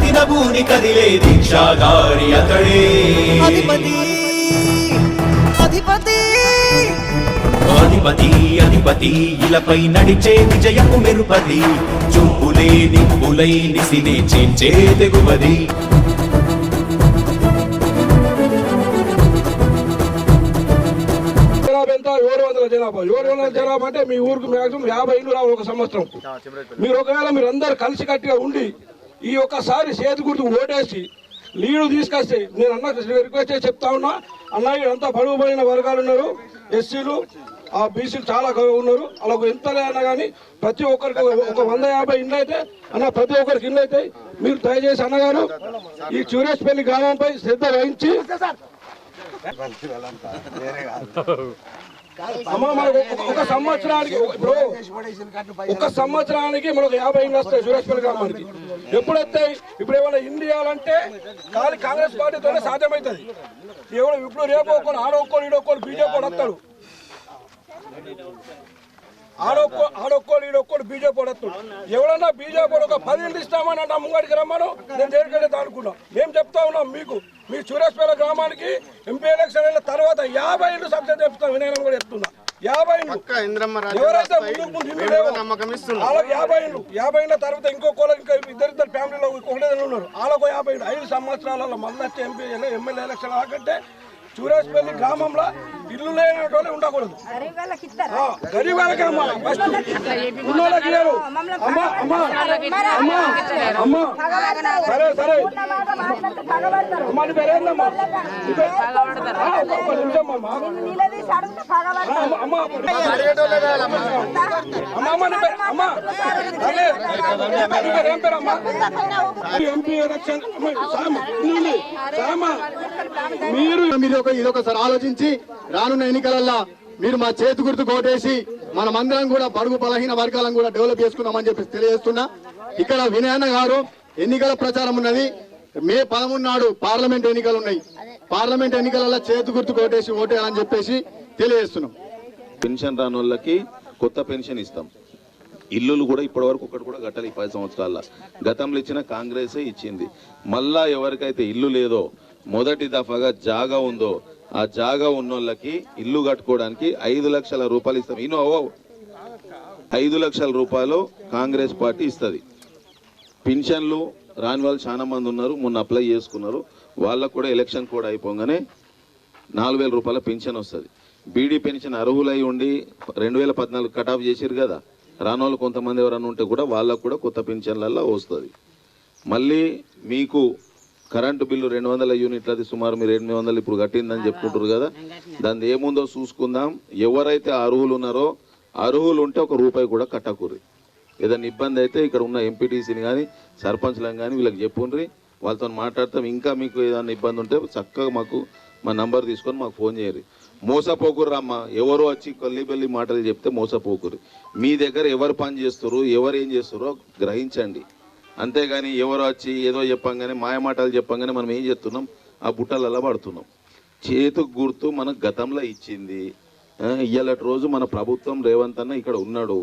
ప్రతి నభూని కదిలే దీక్షాగారి అతడే. అధిపతి అధిపతి. అధిపతి అధిపతి ఇలపై నడిచే విజయము మెరుపది చూపులే నిప్పులై నిసినే చేంచే తెగువది. జనాభా ఎంత? ఏడు వందల జనాభా. ఏడు వందల జనాభా అంటే మీ ఊరికి మ్యాక్సిమం యాభై ఇల్లు రావు ఒక సంవత్సరం. మీరు ఒకవేళ మీరు అందరు కలిసి కట్టిగా ఉండి ఈ ఒక్కసారి చేతి గుర్తు ఓటేసి లీడు తీసుకొస్తే నేను అన్న రిక్వెస్ట్ చేసి చెప్తా ఉన్నా అన్న అంతా బడుగుబడిన వర్గాలు ఉన్నారు ఎస్సీలు ఆ బీసీలు చాలా ఉన్నారు. అలా ఎంత అన్నా కానీ ప్రతి ఒక్కరికి ఒక వంద యాభై ఇండ్లు అయితే అన్న ప్రతి ఒక్కరికి ఇండ్లు అయితే మీరు దయచేసి అన్నగారు ఈ చూరేష్పల్లి గ్రామంపై శ్రద్ధ వహించి అమ్మ మనకు ఒక- సంవత్సరానికి ఇప్పుడు ఒక సంవత్సరానికి మనకు యాభై ఇండ్లు వస్తాయి సురేష్పల్లి గ్రామానికి. ఎప్పుడైతే ఇప్పుడు ఏమైనా ఇండియాలంటే కాదు కాంగ్రెస్ పార్టీతోనే సాధ్యమవుతుంది. ఎవడు ఇప్పుడు రేపు ఒక్కరు ఆడొక్కరు ఈడొక్కరు బీజేపీ వస్తారు. వస్తాడు ఆడొక్కో ఆడొక్కడు ఈడొక్కడు బీజేపీ వస్తాడు ఎవడన్నా బీజేపీ ఒక పది ఇండ్లు ఇస్తామని అంటే ముంగడికి రమ్మను నేను దేనికెళ్ళేది అనుకున్నాం మేము చెప్తా ఉన్నాం మీకు. మీ సూర్యాస్పేట గ్రామానికి ఎంపీ ఎలక్షన్ అయిన తర్వాత యాభై ఇండ్లు సబ్సిడీ చెప్తాం వినయనం కూడా చెప్తున్నా. యాభై ఎవరైతే. ముందుకు ముందు వాళ్ళకి యాభై యాభై ఇళ్ళ తర్వాత ఇంకో కోళ్ళ ఇంకా ఇద్దరు ఇద్దరు ఫ్యామిలీలో ఒకటే ఉన్నారు. వాళ్ళకు యాభై ఐదు సంవత్సరాలలో మళ్ళీ వచ్చే ఎంపీ ఎమ్మెల్యే ఎలక్షన్ కాకంటే చూరేశ్పల్లి గ్రామంలో ఇల్లు లేని ఉండకూడదు. గరీబ్ వాళ్ళకే ఫస్ట్ ఉన్నోళ్ళకి అమ్మా అమ్మా అమ్మా అమ్మా. సరే సరే. అమ్మా నీ పేరేందమ్మా ఒక్క- నిమిషం అమ్మా అమ్మా నీ పేరు అమ్మా నీ పేరు ఏం పేరు అమ్మా? ఎంపీ ఎలక్షన్ మీరు మీరు ఒక ఇది ఆలోచించి రానున్న ఎన్నికలల్లో మీరు మా చేతి గుర్తు కోటేసి మనమందరం కూడా బడుగు బలహీన వర్గాలను కూడా డెవలప్ చేసుకుందామని చెప్పి తెలియజేస్తున్నా. ఇక్కడ వినయన్న గారు ఎన్నికల ప్రచారం ఉన్నది. మే పదమూడు నాడు పార్లమెంట్ ఎన్నికలు ఉన్నాయి. పార్లమెంట్ ఎన్నికలలో చేతి గుర్తు కోటేసి ఓటేయాలని చెప్పేసి తెలియజేస్తున్నాం. పెన్షన్ రాని వాళ్ళకి కొత్త పెన్షన్ ఇస్తాం. ఇల్లులు కూడా ఇప్పటి వరకు ఒకటి కూడా కట్టాలి ఈ పది సంవత్సరాల గతంలో ఇచ్చిన కాంగ్రెసే ఇచ్చింది. మళ్ళా ఎవరికైతే ఇల్లు లేదో మొదటి దఫాగా జాగా ఉందో ఆ జాగా ఉన్నోళ్ళకి ఇల్లు కట్టుకోవడానికి ఐదు లక్షల రూపాయలు ఇస్తాం. ఇన్నో ఐదు లక్షల రూపాయలు కాంగ్రెస్ పార్టీ ఇస్తుంది. పెన్షన్లు రాని వాళ్ళు చాలా మంది ఉన్నారు. మొన్న అప్లై చేసుకున్నారు. వాళ్ళకు కూడా ఎలక్షన్ కూడా అయిపోగానే నాలుగు వేల రూపాయల పెన్షన్ వస్తుంది. బీడీ పెన్షన్ అర్హులై ఉండి రెండు వేల పద్నాలుగు కట్ ఆఫ్ చేసిరు కదా. రానోళ్ళు కొంతమంది ఎవరైనా ఉంటే కూడా వాళ్ళకు కూడా కొత్త పెన్షన్లలో వస్తుంది. మళ్ళీ మీకు కరెంటు బిల్లు రెండు వందల యూనిట్లది సుమారు మీరు ఎనిమిది వందలు ఇప్పుడు కట్టిందని చెప్పుకుంటారు కదా. దాని ఏముందో చూసుకుందాం. ఎవరైతే అర్హులు ఉన్నారో అర్హులు ఉంటే ఒక రూపాయి కూడా కట్టకూరి. ఏదైనా ఇబ్బంది అయితే ఇక్కడ ఉన్న ఎంపీటీసీని కానీ సర్పంచ్లను కానీ వీళ్ళకి చెప్పుండ్రి. వాళ్ళతో మాట్లాడతాం. ఇంకా మీకు ఏదైనా ఇబ్బంది ఉంటే చక్కగా మాకు మా నంబర్ తీసుకొని మాకు ఫోన్ చేయరు మోసపోకుర్రు అమ్మ. ఎవరో వచ్చి కొల్లి బెల్లి మాటలు చెప్తే మోసపోకురు మీ దగ్గర ఎవరు పని చేస్తారు ఎవరు ఏం చేస్తారో గ్రహించండి. అంతేగాని ఎవరు వచ్చి ఏదో చెప్పంగానే మాయమాటాలు చెప్పంగానే మనం ఏం చేస్తున్నాం? ఆ బుట్టలలో పడుతున్నాం. చేతు గుర్తు మన గతంలో ఇచ్చింది. ఇయ్యాలటి రోజు మన ప్రభుత్వం రేవంత్ అన్న ఇక్కడ ఉన్నాడు.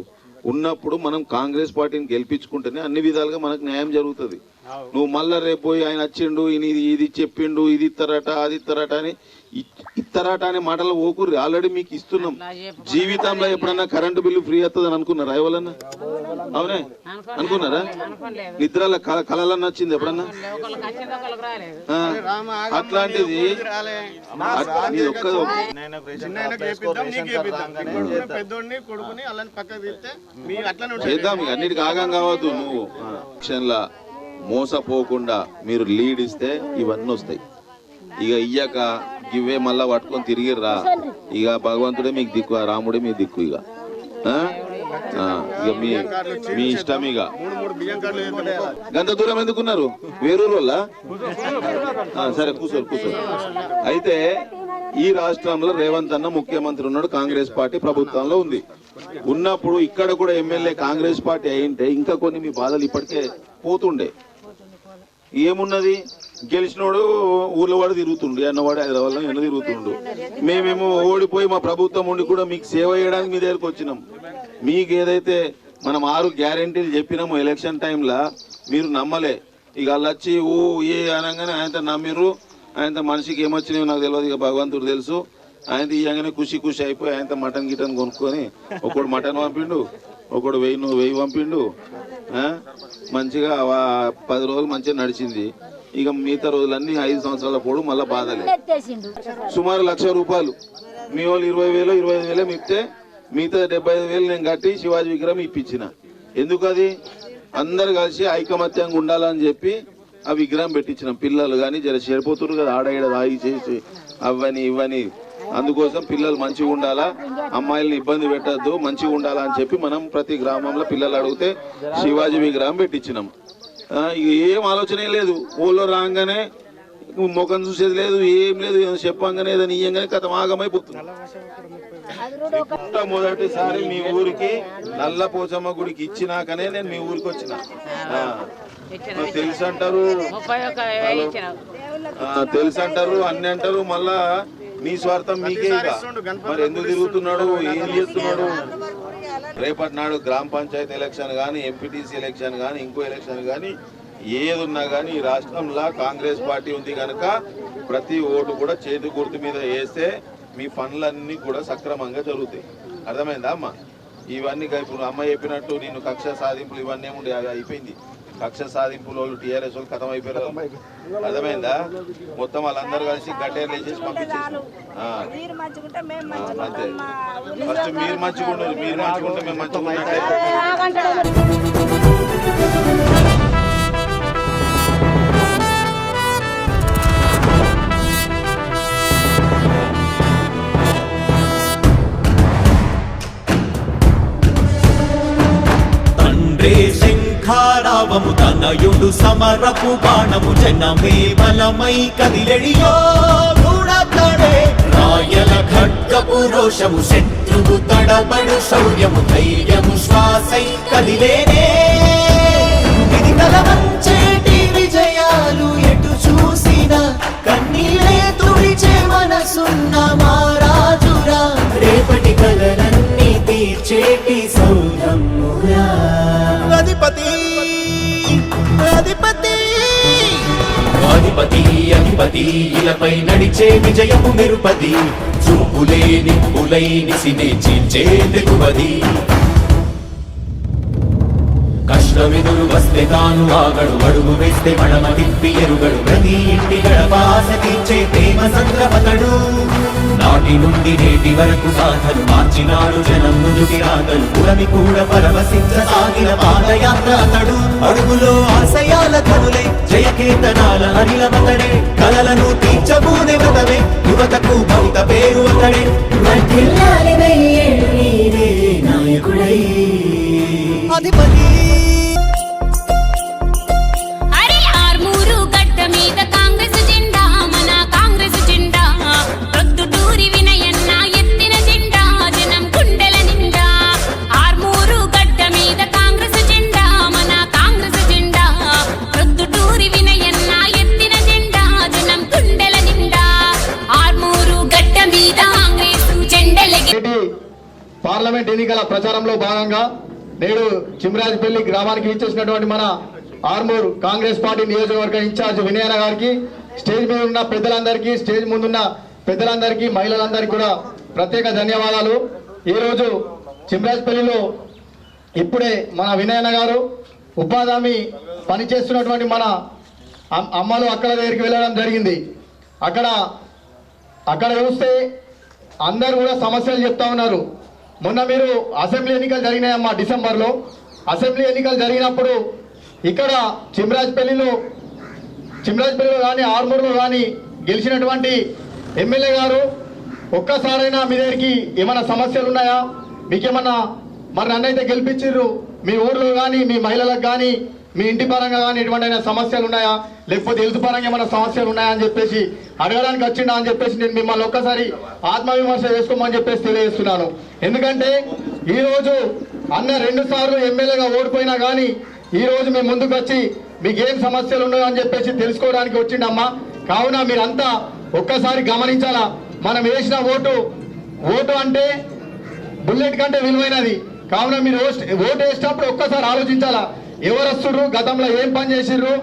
ఉన్నప్పుడు మనం కాంగ్రెస్ పార్టీని గెలిపించుకుంటేనే అన్ని విధాలుగా మనకు న్యాయం జరుగుతుంది. నువ్వు మళ్ళా రేపు పోయి ఆయన వచ్చిండు ఇది ఇది చెప్పిండు ఇది ఇస్తారట అది ఇస్తారట అని ఇత్తరాట అనే మాటలు ఓకూరి ఆల్రెడీ మీకు ఇస్తున్నాం. జీవితంలో ఎప్పుడన్నా కరెంటు బిల్లు ఫ్రీ అవుతుంది అని అనుకున్నారా ఎవరన్నా? అవునే? అనుకున్నారా? నిద్రల కల కళలన్నా వచ్చింది ఎప్పుడన్నా? అట్లాంటిది అట్- ఇది ఒక్క పెద్దోడిని కొడుకుని అలాని పక్కకు తీస్తే మీ అట్లనే చేద్దాం అన్నిటికీ ఆగం కావద్దు నువ్వు. మోసపోకుండా మీరు లీడ్ ఇస్తే ఇవన్నీ వస్తాయి. ఇక ఇయ్యాక ఇవే మళ్ళా పట్టుకొని తిరిగిర్రా. ఇక భగవంతుడే మీకు దిక్కు రాముడే మీ దిక్కు ఇక. ఇక మీ మీ ఇష్టం ఇక. గంత దూరం ఎందుకున్నారు వేరూరు వల్ల సరే కూర్చోరు కూర్చోరు. అయితే ఈ రాష్ట్రంలో రేవంత్ అన్న ముఖ్యమంత్రి ఉన్నాడు కాంగ్రెస్ పార్టీ ప్రభుత్వంలో ఉంది. ఉన్నప్పుడు ఇక్కడ కూడా ఎమ్మెల్యే కాంగ్రెస్ పార్టీ అయింటే ఇంకా కొన్ని మీ బాధలు ఇప్పటికే పోతుండే. ఏమున్నది? గెలిచినోడు ఊర్లో వాడు తిరుగుతుండు. అన్నవాడు హైదరాబాద్ ఎన్న తిరుగుతుండు. మేమేమో ఓడిపోయి మా ప్రభుత్వం ఉండి కూడా మీకు సేవ చేయడానికి మీ దగ్గరకు వచ్చినాం. మీకు ఏదైతే మనం ఆరు గ్యారెంటీలు చెప్పినాము ఎలక్షన్ టైంలో మీరు నమ్మలే. ఇక వాళ్ళు వచ్చి ఏ అనగానే ఆయనతో నమ్మిర్రు. ఆయనతో మనిషికి ఏమొచ్చినాయో నాకు తెలియదు ఇక భగవంతుడు తెలుసు. ఆయన ఇవ్వగానే ఖుషి ఖుషి అయిపోయి ఆయనతో మటన్ గిటన్ కొనుక్కొని ఒకడు మటన్ పంపిండు. ఒకడు వెయ్యి నువ్వు వెయ్యి పంపిండు? మంచిగా పది రోజులు మంచిగా నడిచింది. ఇక మిగతా రోజులన్నీ ఐదు సంవత్సరాల పోడు మళ్ళీ బాధలే. సుమారు లక్ష రూపాయలు. మీ వాళ్ళు ఇరవై వేలు ఇరవై ఐదు వేలు ఇస్తే మిగతా డెబ్బై ఐదు వేలు నేను కట్టి శివాజీ విగ్రహం ఇప్పించిన. ఎందుకు అది? అందరు కలిసి ఐకమత్యంగా ఉండాలని చెప్పి ఆ విగ్రహం పెట్టించిన. పిల్లలు కానీ జర చెడిపోతున్నారు కదా ఆడ ఆగి చేసి అవని ఇవని అందుకోసం పిల్లలు మంచిగా ఉండాలా? అమ్మాయిల్ని ఇబ్బంది పెట్టద్దు మంచిగా ఉండాలా అని చెప్పి మనం ప్రతి గ్రామంలో పిల్లలు అడిగితే శివాజీ విగ్రహం పెట్టించినాం. ఏం ఆలోచనే లేదు. ఊళ్ళో రాగానే ముఖం చూసేది లేదు ఏం లేదు చెప్పంగానే ఏదైనా ఇయ్యంగానే కథ ఆగమైపోతుంది. మొదటిసారి మీ ఊరికి నల్ల పోచమ్మ గుడికి ఇచ్చినాకనే నేను మీ ఊరికి వచ్చిన. తెలుసు అంటారు తెలుసు అంటారు అన్ని అంటారు మళ్ళా మీ స్వార్థం మీకే ఇక. మరి ఎందుకు తిరుగుతున్నాడు? ఏం చేస్తున్నాడు? రేపటి నాడు గ్రామ పంచాయతీ ఎలక్షన్ కానీ M P T C election కానీ ఇంకో ఎలక్షన్ కానీ ఏది ఉన్నా కానీ ఈ రాష్ట్రంలో కాంగ్రెస్ పార్టీ ఉంది కనుక ప్రతి ఓటు కూడా చేతి గుర్తు మీద వేస్తే మీ పనులన్నీ కూడా సక్రమంగా జరుగుతాయి. అర్థమైందా అమ్మ? ఇవన్నీ ఇప్పుడు అమ్మ చెప్పినట్టు నేను కక్ష సాధింపులు ఇవన్నీ ఉండే అయిపోయింది. కక్ష సాధింపులు వాళ్ళు టీఆర్ఎస్ వాళ్ళు కథం అయిపోయారు అర్థమైందా? మొత్తం వాళ్ళందరూ కలిసి గట్టేరు వేసేసి పంపించేసి అంతే. ఫస్ట్ మీరు మంచిగా ఉండరు మీరు మంచిగా ఉంటే మేము మంచిగా శంఖారావము తనయుడు సమరపు బాణము జనమే బలమై కదిలెడియో దూడతడే రాయల ఖడ్గపు రోషము శత్రువు తడబడు శౌర్యము ధైర్యము శ్వాసై కదిలేనే. ఇది కలవంచేటి విజయాలు ఎటు చూసినా కన్నీలే తుడిచే మనసున్న మారాజురా రేపటి కలలన్నీ తీర్చేటి సౌరమ్మురా. అధిపతి! అధిపతి. అధిపతి అధిపతి ఇలపై నడిచే విజయము నిరుపది. చూపులే నిప్పులై నిసినే చీల్చే తెగువది. కష్టమెదురు వస్తే తాను ఆగడు అడుగు వేస్తే మడమ తిప్పి ఎరుగడు. ప్రతి ఇంటి గడపాస తీర్చే ప్రేమ సంద్రపతడు నాటి నుండి నేటి వరకు సాధలు మార్చినాడు జనం నుదుటి రాగలు పురమి కూడా పరవశించసాగిన పాదయాత్ర అతడు. అడుగులో ఆశయాల కనులే జయకేతనాల అనిలమతడే. కలలను తీర్చబూనే వ్రతమే యువతకు భవిత పేరు అతడే. అధిపతి చిమరాజపల్లి గ్రామానికి ఇచ్చేసినటువంటి మన ఆర్మూర్ కాంగ్రెస్ పార్టీ నియోజకవర్గ ఇన్ఛార్జ్ వినయన గారికి స్టేజ్ మీద ఉన్న పెద్దలందరికీ స్టేజ్ ముందున్న పెద్దలందరికీ మహిళలందరికీ కూడా ప్రత్యేక ధన్యవాదాలు. ఈరోజు చిమ్రాజ్పల్లిలో ఇప్పుడే మన వినయన గారు ఉపాధి హామీ పనిచేస్తున్నటువంటి మన అమ్- అమ్మలు అక్కడ దగ్గరికి వెళ్ళడం జరిగింది. అక్కడ అక్కడ చూస్తే అందరూ కూడా సమస్యలు చెప్తా ఉన్నారు. మొన్న మీరు అసెంబ్లీ ఎన్నికలు జరిగినాయమ్మా డిసెంబర్లో. అసెంబ్లీ ఎన్నికలు జరిగినప్పుడు ఇక్కడ చిమ్రాజ్పల్లిలో చిమ్రాజ్పల్లిలో కానీ ఆర్మూర్లో కానీ గెలిచినటువంటి ఎమ్మెల్యే గారు ఒక్కసారైనా మీ దగ్గరికి ఏమైనా సమస్యలు ఉన్నాయా? మీకేమన్నా మరి నన్నైతే గెలిపించిర్రు? మీ ఊర్లో కానీ మీ మహిళలకు కానీ మీ ఇంటి పరంగా కానీ ఎటువంటి సమస్యలు ఉన్నాయా? లేకపోతే హెల్త్ పరంగా ఏమైనా సమస్యలు ఉన్నాయా అని చెప్పేసి అడగడానికి వచ్చిండా అని చెప్పేసి నేను మిమ్మల్ని ఒక్కసారి ఆత్మవిమర్శ చేసుకోమని చెప్పేసి తెలియజేస్తున్నాను. ఎందుకంటే ఈరోజు అన్న రెండు సార్లు ఎమ్మెల్యేగా ఓడిపోయినా కానీ ఈ రోజు మీ ముందుకు వచ్చి మీకు ఏం సమస్యలు ఉన్నాయో అని చెప్పేసి తెలుసుకోవడానికి వచ్చిండమ్మా. కావున మీరంతా ఒక్కసారి గమనించాలా మనం వేసిన ఓటు ఓటు అంటే బుల్లెట్ కంటే విలువైనది. కావున మీరు ఓటు వేసినప్పుడు ఒక్కసారి ఆలోచించాలా ఎవరు వస్తుర్రు గతంలో ఏం పని చేసిర్రు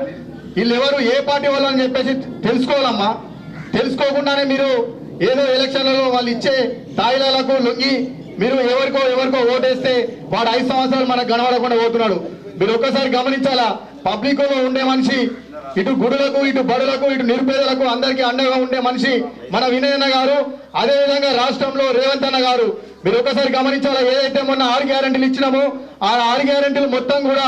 వీళ్ళు ఎవరు ఏ పార్టీ వాళ్ళు అని చెప్పేసి తెలుసుకోవాలమ్మా. తెలుసుకోకుండానే మీరు ఏదో ఎలక్షన్లలో వాళ్ళు ఇచ్చే తాయిలాలకు లొంగి మీరు ఎవరికో ఎవరికో ఓటేస్తే వాడు ఐదు సంవత్సరాలు మనకు కనబడకుండా పోతున్నాడు. మీరు ఒక్కసారి గమనించాలా? పబ్లిక్లో ఉండే మనిషి ఇటు గుడులకు ఇటు బడులకు ఇటు నిరుపేదలకు అందరికీ అండగా ఉండే మనిషి మన వినయన్న గారు అదే విధంగా రాష్ట్రంలో రేవంత్ అన్న గారు. మీరు ఒకసారి గమనించాలా? ఏదైతే మొన్న ఆరు గ్యారంటీలు ఇచ్చినామో ఆ ఆరు గ్యారంటీలు మొత్తం కూడా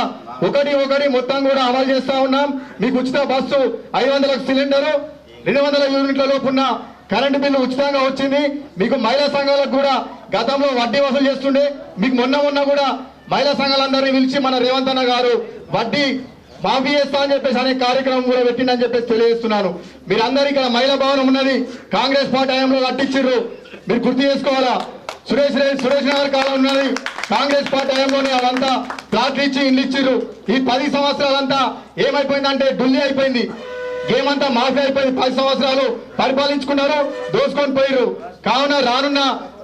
ఒకటి ఒకటి మొత్తం కూడా అమలు చేస్తా ఉన్నాం. మీకు ఉచిత బస్సు ఐదు వందలకు సిలిండరు రెండు వందల యూనిట్ల లోపున్న కరెంటు బిల్లు ఉచితంగా వచ్చింది. మీకు మహిళా సంఘాలకు కూడా గతంలో వడ్డీ వసూలు చేస్తుండే. మీకు మొన్న మొన్న కూడా మహిళా సంఘాలందరినీ పిలిచి మన రేవంత్ అన్న గారు వడ్డీ మాఫీ చేస్తా అని చెప్పేసి అనే కార్యక్రమం కూడా పెట్టిండని చెప్పేసి తెలియజేస్తున్నాను. మీరందరూ ఇక్కడ మహిళా భవనం ఉన్నది. కాంగ్రెస్ పార్టీ హయాంలో కట్టించిర్రు. మీరు గుర్తు చేసుకోవాలా? సురేష్ రెడ్డి సురేష్ నగర్ కాలం ఉన్నది. కాంగ్రెస్ పార్టీ హయాంలోనే అదంతా ప్లాట్లు ఇచ్చి ఇల్లు ఇచ్చిర్రు ఈ పది సంవత్సరాలంతా ఏమైపోయిందంటే ఢిల్లీ అయిపోయింది. గేమ్ అంతా మాఫీ అయిపోయింది. పది సంవత్సరాలు పరిపాలించుకున్నారు దోసుకొని పోయిరు కావున రానున్న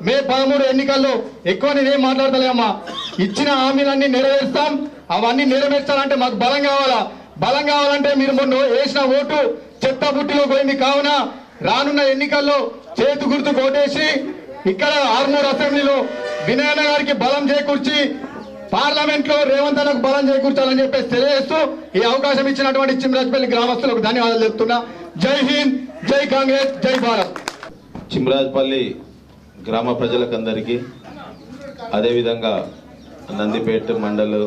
మే పదమూడు ఎన్నికల్లో ఎక్కువ నేనేం మాట్లాడతలేమ్మా ఇచ్చిన హామీలన్నీ నెరవేరుస్తాం. అవన్నీ నెరవేర్చాలంటే మాకు బలం కావాలా? బలం కావాలంటే మీరు మొన్న వేసిన ఓటు చెత్త బుట్టిలో పోయింది. కావున రానున్న ఎన్నికల్లో చేతు గుర్తు కోటేసి ఇక్కడ ఆర్మూర్ అసెంబ్లీలో వినయన గారికి బలం చేకూర్చి పార్లమెంట్లో రేవంత్ అన్నకు బలం చేకూర్చాలని చెప్పేసి తెలియజేస్తూ ఈ అవకాశం ఇచ్చినటువంటి చిమ్రాజ్పల్లి గ్రామస్తులకు ధన్యవాదాలు చెప్తున్నా జై హింద్ జై కాంగ్రెస్ జై భారత్. చిమ్రాజ్పల్లి గ్రామ ప్రజలకందరికీ అదేవిధంగా నందిపేట మండల్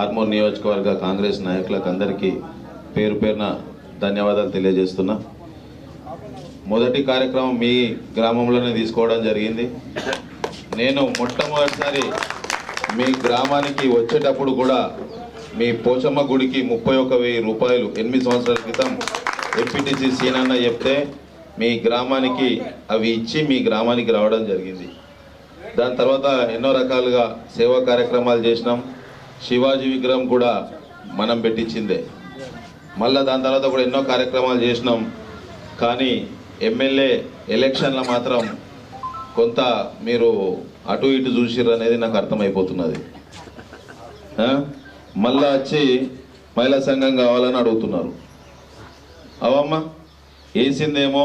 ఆర్మూర్ నియోజకవర్గ కాంగ్రెస్ నాయకులకు అందరికీ పేరు పేరున ధన్యవాదాలు తెలియజేస్తున్నా. మొదటి కార్యక్రమం మీ గ్రామంలోనే తీసుకోవడం జరిగింది. నేను మొట్టమొదటిసారి మీ గ్రామానికి వచ్చేటప్పుడు కూడా మీ పోచమ్మ గుడికి ముప్పై ఒక వెయ్యి రూపాయలు ఎనిమిది సంవత్సరాల క్రితం ఎంపీటీసీ సీనన్న చెప్తే మీ గ్రామానికి అవి ఇచ్చి మీ గ్రామానికి రావడం జరిగింది. దాని తర్వాత ఎన్నో రకాలుగా సేవా కార్యక్రమాలు చేసినాం. శివాజీ విగ్రహం కూడా మనం పెట్టించిందే. మళ్ళీ దాని తర్వాత కూడా ఎన్నో కార్యక్రమాలు చేసినాం. కానీ ఎమ్మెల్యే ఎలక్షన్లో మాత్రం కొంత మీరు అటు ఇటు చూసిర్రు అనేది నాకు అర్థమైపోతున్నది. మళ్ళా వచ్చి మహిళా సంఘం కావాలని అడుగుతున్నారు. అవమ్మ వేసిందేమో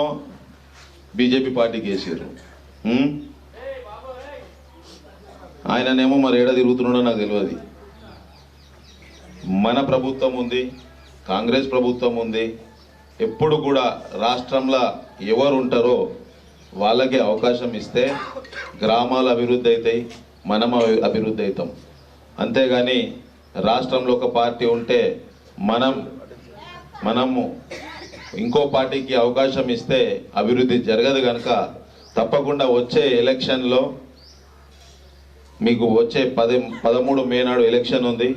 బీజేపీ పార్టీకి వేసారు ఆయననేమో మరి ఏడ తిరుగుతున్నాడో నాకు తెలియదు. మన ప్రభుత్వం ఉంది కాంగ్రెస్ ప్రభుత్వం ఉంది. ఎప్పుడు కూడా రాష్ట్రంలో ఎవరు ఉంటారో వాళ్ళకి అవకాశం ఇస్తే గ్రామాలు అభివృద్ధి అవుతాయి మనం అభివృద్ధి అవుతాం అంతేగాని రాష్ట్రంలో ఒక పార్టీ ఉంటే మనం మనము ఇంకో పార్టీకి అవకాశం ఇస్తే అభివృద్ధి జరగదు కనుక తప్పకుండా వచ్చే ఎలక్షన్లో మీకు వచ్చే పది పదమూడు మే నాడు ఎలక్షన్ ఉంది.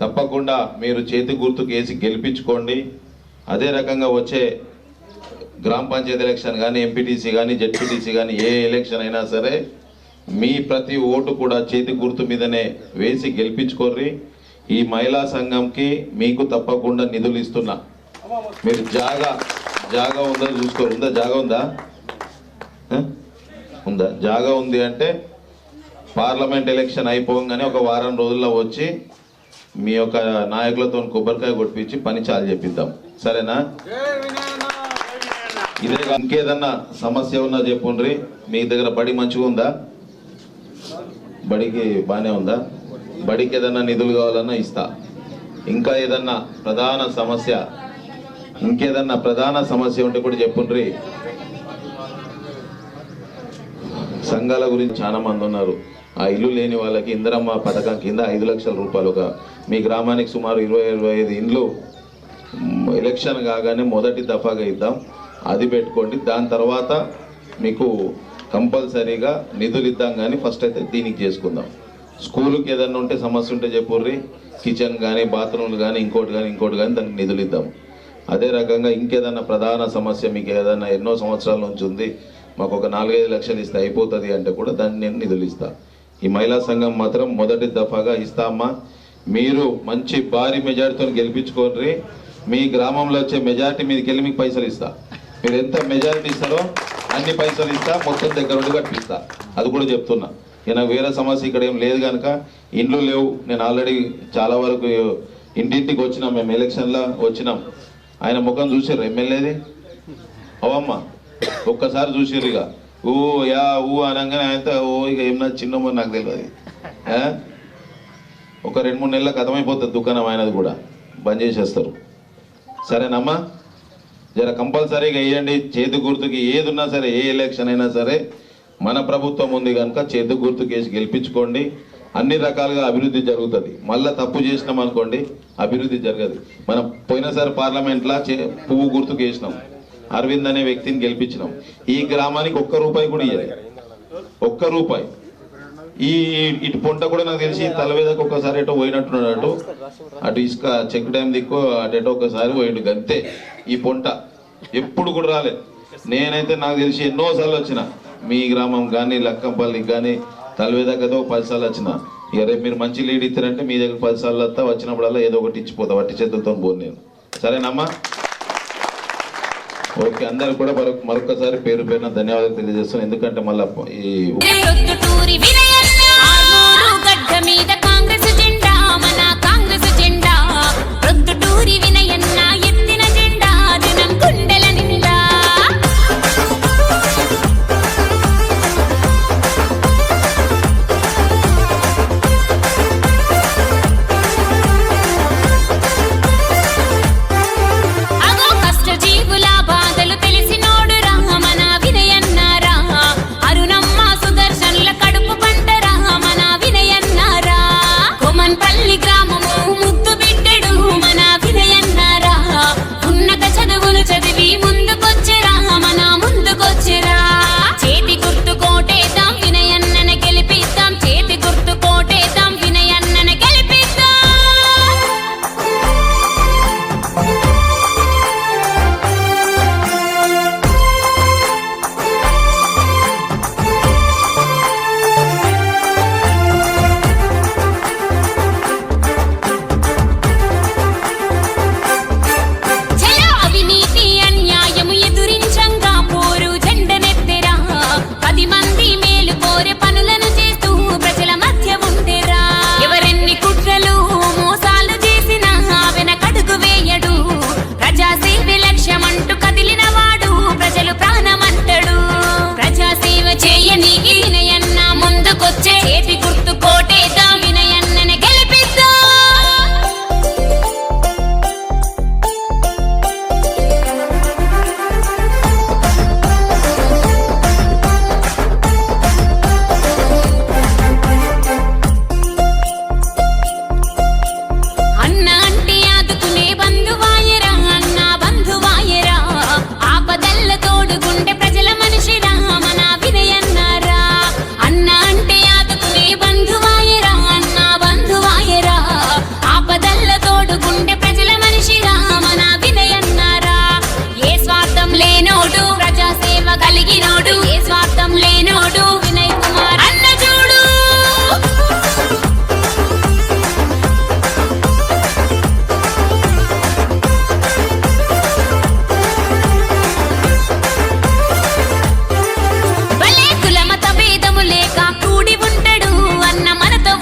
తప్పకుండా మీరు చేతి గుర్తుకు వేసి గెలిపించుకోండి. అదే రకంగా వచ్చే గ్రామ పంచాయతీ ఎలక్షన్ కానీ ఎంపీటీసీ కానీ జడ్పీటీసీ కానీ ఏ ఎలక్షన్ అయినా సరే మీ ప్రతి ఓటు కూడా చేతి గుర్తు మీదనే వేసి గెలిపించుకోర్రి. ఈ మహిళా సంఘంకి మీకు తప్పకుండా నిధులు ఇస్తున్నా. మీరు జాగా జాగా ఉందని చూసుకోరు. ఉందా? జాగా ఉందా? ఉందా? జాగా ఉంది అంటే పార్లమెంట్ ఎలక్షన్ అయిపోగానే ఒక వారం రోజుల్లో వచ్చి మీ యొక్క నాయకులతో కొబ్బరికాయ కొట్టించి పని చాలు చెప్పిద్దాం. సరేనా? ఇదే ఇంకేదన్నా సమస్య ఉన్నా చెప్పుండ్రి. మీ దగ్గర బడి మంచిగా ఉందా? బడికి బానే ఉందా? బడికి ఏదన్నా నిధులు కావాలన్నా ఇస్తా. ఇంకా ఏదన్నా ప్రధాన సమస్య ఇంకేదన్నా ప్రధాన సమస్య ఉంటే కూడా చెప్పుండ్రి. సంఘాల గురించి చాలా మంది ఉన్నారు. ఆ ఇల్లు లేని వాళ్ళకి ఇందిరమ్మ పథకం కింద ఐదు లక్షల రూపాయలు ఒక మీ గ్రామానికి సుమారు ఇరవై ఇరవై ఐదు ఇండ్లు ఎలక్షన్ కాగానే మొదటి దఫాగా ఇద్దాం. అది పెట్టుకోండి. దాని తర్వాత మీకు కంపల్సరీగా నిధులు ఇద్దాం కానీ ఫస్ట్ అయితే దీనికి చేసుకుందాం. స్కూల్కి ఏదన్నా ఉంటే సమస్య ఉంటే చెప్పుర్రి. కిచెన్ కానీ బాత్రూమ్లు కానీ ఇంకోటి కానీ ఇంకోటి కానీ దానికి నిధులు ఇద్దాం అదే రకంగా ఇంకేదన్నా ప్రధాన సమస్య మీకు ఏదన్నా ఎన్నో సంవత్సరాల నుంచి ఉంది. మాకు ఒక నాలుగైదు లక్షలు ఇస్తే అయిపోతుంది అంటే కూడా దాన్ని నేను నిధులు ఈ మహిళా సంఘం మాత్రం మొదటి దఫాగా ఇస్తామా? మీరు మంచి భారీ మెజార్టీతో గెలిపించుకోండి. మీ గ్రామంలో వచ్చే మెజారిటీ మీదకి వెళ్ళి మీకు పైసలు ఇస్తా మీరు ఎంత మెజారిటీ ఇస్తారో అన్ని పైసలు ఇస్తా మొత్తం దగ్గర ఉండి కట్టిస్తా. అది కూడా చెప్తున్నా. ఇక వేరే సమస్య ఇక్కడ ఏం లేదు కనుక ఇండ్లు లేవు. నేను ఆల్రెడీ చాలా వరకు ఇంటింటికి వచ్చినాం మేము ఎలక్షన్లో వచ్చినాం. ఆయన ముఖం చూసారు ఎమ్మెల్యేది? అవమ్మ ఒక్కసారి చూసారు ఇక. ఊ యా ఊ అనగానే ఆయనతో ఓ ఇక ఏమన్నా చిన్నమో నాకు తెలియదు ఒక రెండు మూడు నెలలకు అర్థమైపోతుంది దుకాణం ఆయనది కూడా. బంద్ చేసేస్తారు. సరేనమ్మా? జర కంపల్సరీగా వేయండి. చేతి గుర్తుకి ఏదున్నా సరే ఏ ఎలక్షన్ అయినా సరే మన ప్రభుత్వం ఉంది కనుక చేతి గుర్తుకి వేసి గెలిపించుకోండి. అన్ని రకాలుగా అభివృద్ధి జరుగుతుంది. మళ్ళీ తప్పు చేసినాం అనుకోండి అభివృద్ధి జరగదు. మనం పోయినసారి పార్లమెంట్లో చే పువ్వు గుర్తుకు వేసినాం అరవింద్ అనే వ్యక్తిని గెలిపించినాం. ఈ గ్రామానికి ఒక్క రూపాయి కూడా ఇవ్వలేదు ఒక్క రూపాయి. ఈ ఇటు పొంట కూడా నాకు తెలిసి తలవేదకు ఒక్కసారి ఎటో పోయినట్టున్నాడు అటు అటు ఇసుక చెక్ డ్యామ్ దిక్కు అటు ఎటో ఒకసారి పోయిండు. గంతే. ఈ పొంట ఎప్పుడు కూడా రాలేదు నేనైతే నాకు తెలిసి ఎన్నోసార్లు వచ్చిన. మీ గ్రామం కానీ లక్కంపల్లికి కానీ తలవేదకతో పదిసార్లు వచ్చిన. ఇక రేపు మీరు మంచి లీడ్ ఇస్తారంటే మీ దగ్గర పదిసార్లు వస్తా వచ్చినప్పుడల్లా ఏదో ఒకటి ఇచ్చిపోతా వట్టి చేతులతో పోను నేను. సరేనమ్మా? ఓకే అందరికి కూడా మరొక మరొకసారి పేరు పేరున ధన్యవాదాలు తెలియజేస్తాను ఎందుకంటే మళ్ళీ ఈ